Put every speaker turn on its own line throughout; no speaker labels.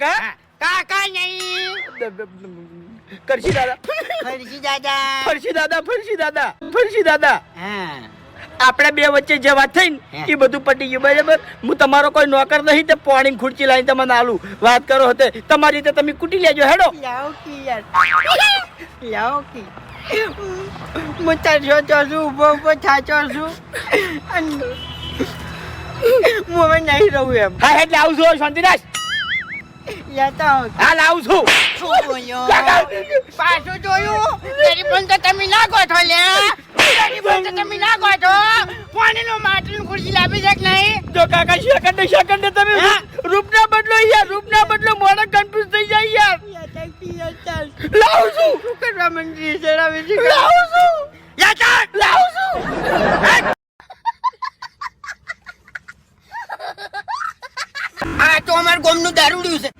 કાકા
કાકા નહીં.
કરશી દાદા.
ફરસી દાદા.
ફરશી દાદા ફરશી દાદા ફરશી દાદા.
હા.
આપણે બે વચ્ચે જે વાત થઈ ને એ બધું પટી ગયું બરાબર? હું તમારો કોઈ નોકર નહીં તે પાણી ખુરચી લાવીને તમને આલું. વાત કરો હતે. તમારી રીતે તમે કૂટી લેજો હેડો.
હું તરસો છું ઊભો ઊભો થાચો છું. હું હવે નહીં રહું એમ.
હા એટલે આવું છું શાંતિરાજ
લેતા આવો
હાલ આવું છું.
શું બોલ્યો? પાછું જોયું? તેરી પણ તો તમે ના ગોઠો લે તેરી પણ તો તમે ના ગોઠો. પાણીનો માટલું ખુરશી લાવી છે કે નહીં?
જો કાકા સેકન્ડ સેકન્ડ તમે? રૂપના બદલો યાર રૂપના બદલો મોડા કન્ફ્યુઝ થઈ જાય યાર લાવું છું
શું કરવા મંડી છે રવિ છે
લાવું છું યાર લાવું છું
આ તો અમાર ગોમનું દારૂડિયું છે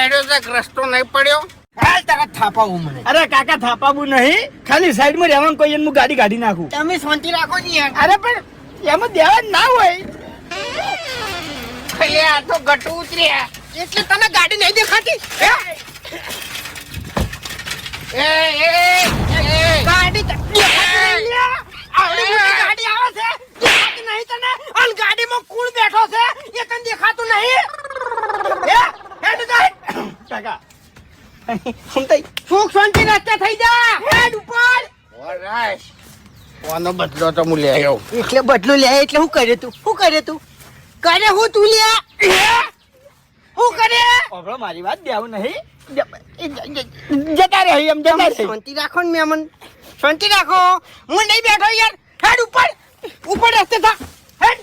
હેડો છે રસ્તો નહીં પડ્યો.
હાલ તારા થાપાવું મને
અરે કાકા થાપાવું નહીં. ખાલી સાઈડમાં રહેવાનું કોઈ એમનું હું ગાડી કાઢી નાખું.
તમે શાંતિ રાખો ને યાર.
અરે પણ એમાં દેવા ના હોય.
એટલે આ તો ગટુ ઉતર્યા.
એટલે તને ગાડી નહીં દેખાતી?
એ એ એ
ગાડી નહીં. આવડી મોટી આવે છે. દેખાતી નહીં તને? અને ગાડીમાં કોણ બેઠો છે? એ તને દેખાતું નહીં.
કાકા હું
સુખ શાંતિ રસ્તે થઈ જા. હેડ ઉપર.
વરાશ કોનો બદલો તો હું લે આવ્યો
એટલે બદલો લે એટલે હું કરે તું? શું કરે તું? કરે હું તું લે? હું કરે?
ઓબળો મારી વાત દેવ નહીં. જ- જ- જ- જતા રહે એમ જતા રહે.
શાંતિ રાખો ને મેમન. શાંતિ રાખો. હું નહીં બેઠો યાર. હેડ ઉપર. ઉપર રસ્તે થા. હેડ.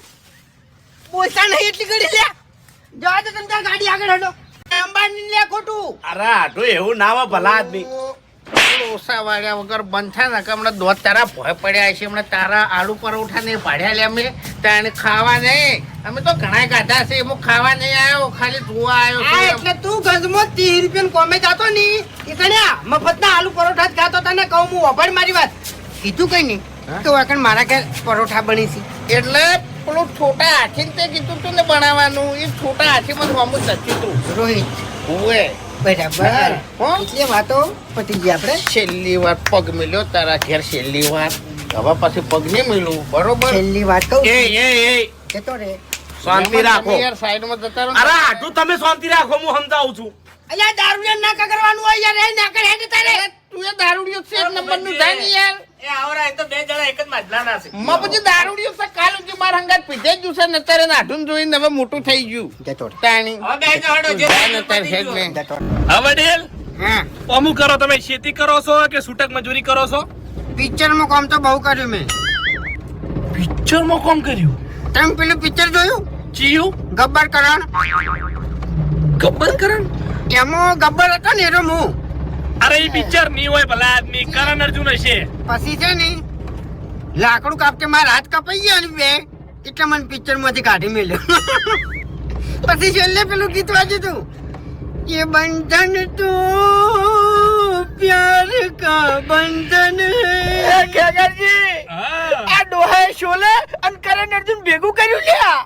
બોલતા નહીં એટલી ઘડી લે. જવા દે તમે તાર ગાડી આગળ હેડો. અંબાણી લે ખોટું.
અરે આટલું એવું ના હોય ભલા આદમી.
ઓસા વાળ્યા વગર બંધ થાય ને કે હમણાં દોત તારા ભોય પડ્યા છે હમણાં તારા આલુ પરોઠા નહીં પાડ્યા લે અમે. તાણે ખાવા નહીં. અમે તો ઘણા ગાધા છે એમ ખાવા નહીં આવ્યો ખાલી જોવા આવ્યો
એટલે તું ગંજમો ત્રીસ રૂપિયા કોમે જાતો ની એ કણ્યા મફતના આલુ પરોઠા જ ખાતો તને કહું હું વભાડ મારી વાત. કીધું કઈ નહીં. તો વાકણ મારા ઘેર પરોઠા બની છે.
એટલે પેલું છોટા હાથી તે કીધું તું ને બનાવવાનું એ છોટા હાથીમાં હોમું સચ્યું તું.
રોહિત.
હોવે
બરાબર.
હો?
એટલે વાતો પતી ગઈ આપણે?
છેલ્લી વાર પગ મિલ્યો તારા ઘેર છેલ્લી વાર હવે પછી પગ નહીં મિલું બરોબર?
છેલ્લી વાત કહું
એ એ એ.
કેતો રે.
શાંતિ રાખો.
યાર સાઈડમાં જતા રહો
અરે આટલું તમે શાંતિ રાખો હું સમજાવું છું.
અલ્યા દારૂ ના કરવાનું હોય યાર. એ ના કરે હેડ તારે
તું એ દારૂડિયો છે થાય ને યાર.
એ આવરા એ તો બે જણા એક જ માજલાના છે.
માં પછી દારૂડિયો છે કાલ સુધી મારા હંગાત પીધે જ છે ને અત્યારે નાઠું જોઈને હવે મોટું થઈ ગયું.
જતો
તાણી.
હવે બે જણો જે
જાય હેડ ને.
હવે ડેલ?
હા.
અમુક કરો તમે ખેતી કરો છો કે છૂટક મજૂરી કરો છો?
પિક્ચરમાં કામ તો બહુ કર્યું મેં.
પિક્ચરમાં કોમ કર્યું?
તમે પેલું પિક્ચર જોયું?
ચિયું?
ગબ્બર કરણ.
ગબ્બર કરણ?
એમાં ગબ્બર હતો ને એનો હું
અરે એ પિક્ચરની હોય ભલા આદમી. કરણ અર્જુન હશે.
પછી છે ને લાકડું કાપ કે મારા હાથ કપાઈ ગયા ને બે એટલે મને પિક્ચરમાંથી કાઢી મેલ્યો. પછી છેલ્લે પેલું ગીત વાજ્યું તું. એ બંધન તું પ્યાર
કા
બંધન
ખેગરજી આ ડોહાએ શોલે અને કરણ અર્જુન ભેગું કર્યું લ્યા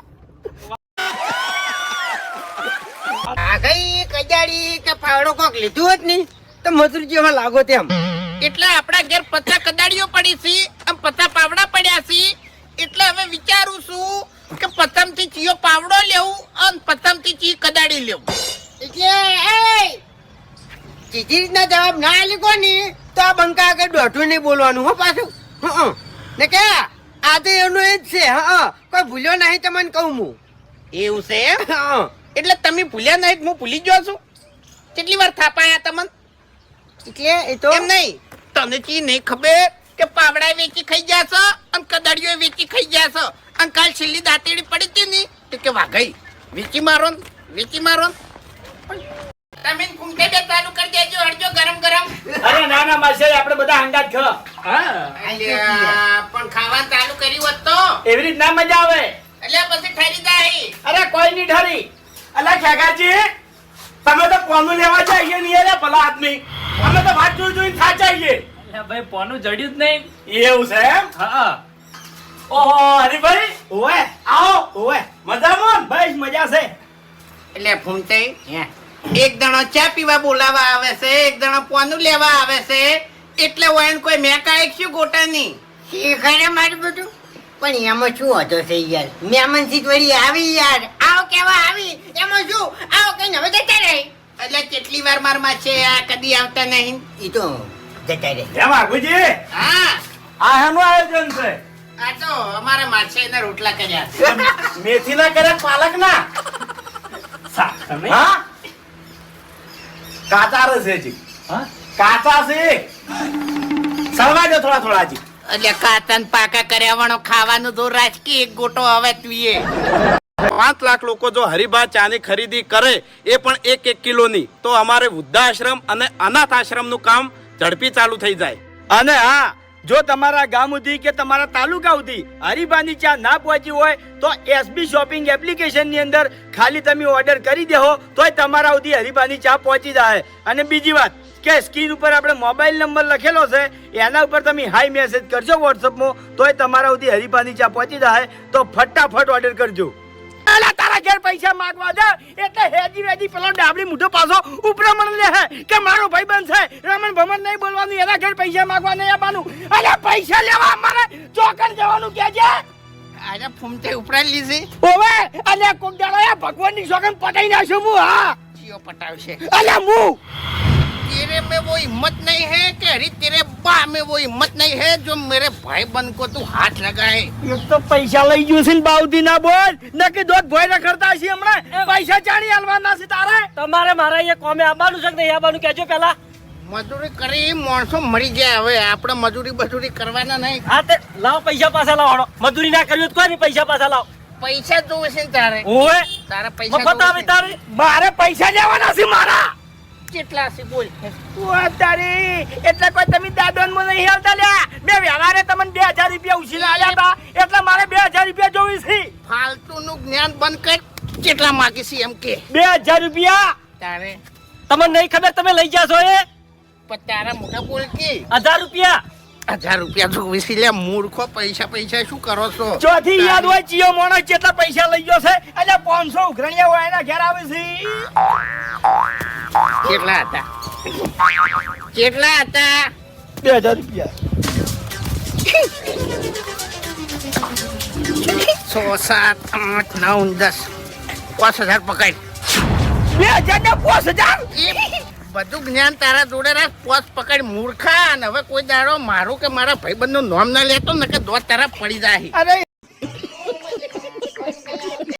આગઈ કજાડી કે ફાવડો કોક લીધું જ નહીં? તો મજૂર જેવા લાગો તેમ
એટલે આપણા ઘેર પત્તા કદાડીઓ પડી છે અને પત્તા પાવડા પડ્યા છે. એટલે હવે વિચારું છું કે પતમથી ચીયો પાવડો લેવું અને પતમથી ચી કદાડી લેવું.
એટલે એ સીધી રીતના જવાબ ના આલી કોની? તો આ બંકા આગળ દોઢું નહીં બોલવાનું હો પાછું. હં ને કે આ તો એનું એ જ છે હા કોઈ ભૂલ્યો નહીં તમને કહું હું.
એવું છે. એટલે તમે ભૂલ્યા નહીં હું ભૂલી ગયો છું. કેટલી વાર થાપાયા તમને?
એટલે એ તો
એમ નહીં. તને ચી નહીં ખબર કે પાવડા વેચી ખાઈ જાશો અને કદાડીઓ વેચી ખાઈ જાશો અને કાલ છેલ્લી દાંતેડી પડી હતી ને તો કે વાઘઈ વેચી મારો વેચી મારો તમે કુંઠે બે ચાલુ કરી દેજો હળજો ગરમ ગરમ.
અરે ના ના માસે આપણે બધા હંગાત ખ હા.
પણ ખાવા ચાલુ કર્યું હોત તો.
એવી રીત ના મજા આવે.
એટલે પછી ઠરી જાય.
અરે કોઈ નહીં ઠરી. અલા ખેગાજી તમે તો કોનું લેવા જઈએ નહીં અરે ભલા આદમી. અમે તો વાત જોઈ જોઈને થાચાઈએ
ભાઈ પોનું જડ્યું જ નહીં.
એવું છે એમ?
હા.
ઓહો હરીભાઈ ઓવે. આવો. ઓવે. મજામાં? ભાઈ મજા છે.
એટલે ફૂમતે એક દણો ચા પીવા બોલાવા આવે છે એક દણો પોનું લેવા આવે છે. એટલે હોય કોઈ કોઈ એક શું ગોટાની?
શીખરે મારું બધું પણ એમાં શું હતો છે યાર મેમન સીટ વળી આવી યાર. આવો કેવા આવી એમાં શું આવો કઈ હવે જતા રહે
એટલે કેટલી વાર મારમાં છે આ કદી આવતા નહીં?
ઈ તો જતા રહે.
કેમ આગુજી
હા.
આ શાનું આયોજન છે?
આ તો અમારે માછે ના રોટલા કર્યા
મેથી ના કરે પાલક ના હા? કાચા રસે છે હા? કાચા છે. સળવા દો થોડા થોડા જી
એટલે કાતન પાકા કર્યા વણો ખાવાનું તો રાજકી એક ગોટો હવે તુંએ
પાંચ લાખ લોકો જો હરિભા ચાની ખરીદી કરે, એ પણ એક એક કિલોની, તો અમારે વૃદ્ધાશ્રમ અને અનાથ આશ્રમનું કામ ઝડપી ચાલુ થઈ જાય.
અને હા, જો તમારા ગામ સુધી કે તમારા તાલુકા સુધી હરિભાની ચા ના પહોંચી હોય, તો એસબી શોપિંગ એપ્લિકેશનની અંદર ખાલી તમે ઓર્ડર કરી દેહો, તોય તમારા સુધી હરિભાની ચા પહોંચી જાય. અને બીજી વાત, કે સ્ક્રીન ઉપર આપણે મોબાઈલ નંબર લખેલો છે, એના ઉપર તમે હાઈ મેસેજ કરજો વોટ્સઅપમાં તોય તમારા સુધી હરિભાની ચા પહોંચી જાય, તો ફટાફટ ઓર્ડર કરજો. અલા તારા ઘેર પૈસા માંગવા જા એટલે હેજી વેજી પેલો ડાબડી મૂઠો પાછો ઉપરમણ લે હે કે મારો ભાઈ બન છે રમણ ભમણ નહીં બોલવાનું એના ઘેર પૈસા માંગવા નહીં આવવાનું. અલે પૈસા લેવા અમારે ચોકન જવાનું કે છે
આજે ફૂમતે ઉપરાઈ લીધી.
ઓવે અલે કોક દાડો ભગવાનની સોગન પટાઈ નાખ્યો હું હા.
જીઓ પટાવશે.
અલે હું?
तेरे में वो हिम्मत नहीं है कि अरे तेरे बा में वो हिम्मत नहीं है जो मेरे भाई बन को तू हाथ लगाए
એક તો પૈસા લઈ ગયું છે ને બાઉદી ના બોલ નકી દોત ભોય રખડતા છે હમણાં પૈસા ચાણી હાલવાના છે તારે
તમારે મારા અહીંયા કોમે આવવાનું છે કે નહીં આવવાનું કહેજો પેલા
મજૂરી કરી માણસો મરી ગયા હવે આપણે મજૂરી બજૂરી કરવાના નહીં
હા તે લાવો પૈસા પાછા લાવો હળો. મજૂરી ના કર્યું તો કોઈ નહીં પૈસા પાછા લાવો
પૈસા જોવે છે ને તારે
ઓવે
તારા પૈસા
મફત આવે
જોવે છે?
તારે
મારે પૈસા લેવાના છે મારા
કેટલા છે. બોલ
તું તારી એટલે કોઈ તમે દાદોનમાં નહીં હાલતા લ્યા. બે વ્યવહારે તમને બે હજાર રૂપિયા ઉછીને આલ્યા હતા. એટલે મારે બે હજાર રૂપિયા જોવી છે.
ફાલતુ નું જ્ઞાન બંધ કર. કેટલા માગી છે એમ કે?
બે હજાર રૂપિયા?
તારે.
તમને નહીં ખબર તમે લઈ જાશો એ?
પણ તારા મોટા બોલ કે.
હજાર રૂપિયા?
હજાર રૂપિયા જોવી છે લે મૂર્ખો પૈસા પૈસા શું કરો છો?
ચોથી યાદ હોય જીઓ મોણસ જેટલા પૈસા લઈ ગયો છે. એટલે પાંચસો ઉઘરણિયા હોય એના ઘેર આવે છે.
કેટલા હતા? કેટલા હતા?
બે હજાર રૂપિયા.
છ સાત આઠ નવ દસ. પાંચ હજાર પકડ.
બે હજાર ને પાંચ હજાર?
બધું જ્ઞાન તારા જોડે રાખ પોસ પકડ મૂર્ખા. અને હવે કોઈ દાડો મારું કે મારા ભાઈબંધનું નામ ના લેતો ને કે દોત તારા પડી જાય.
અરે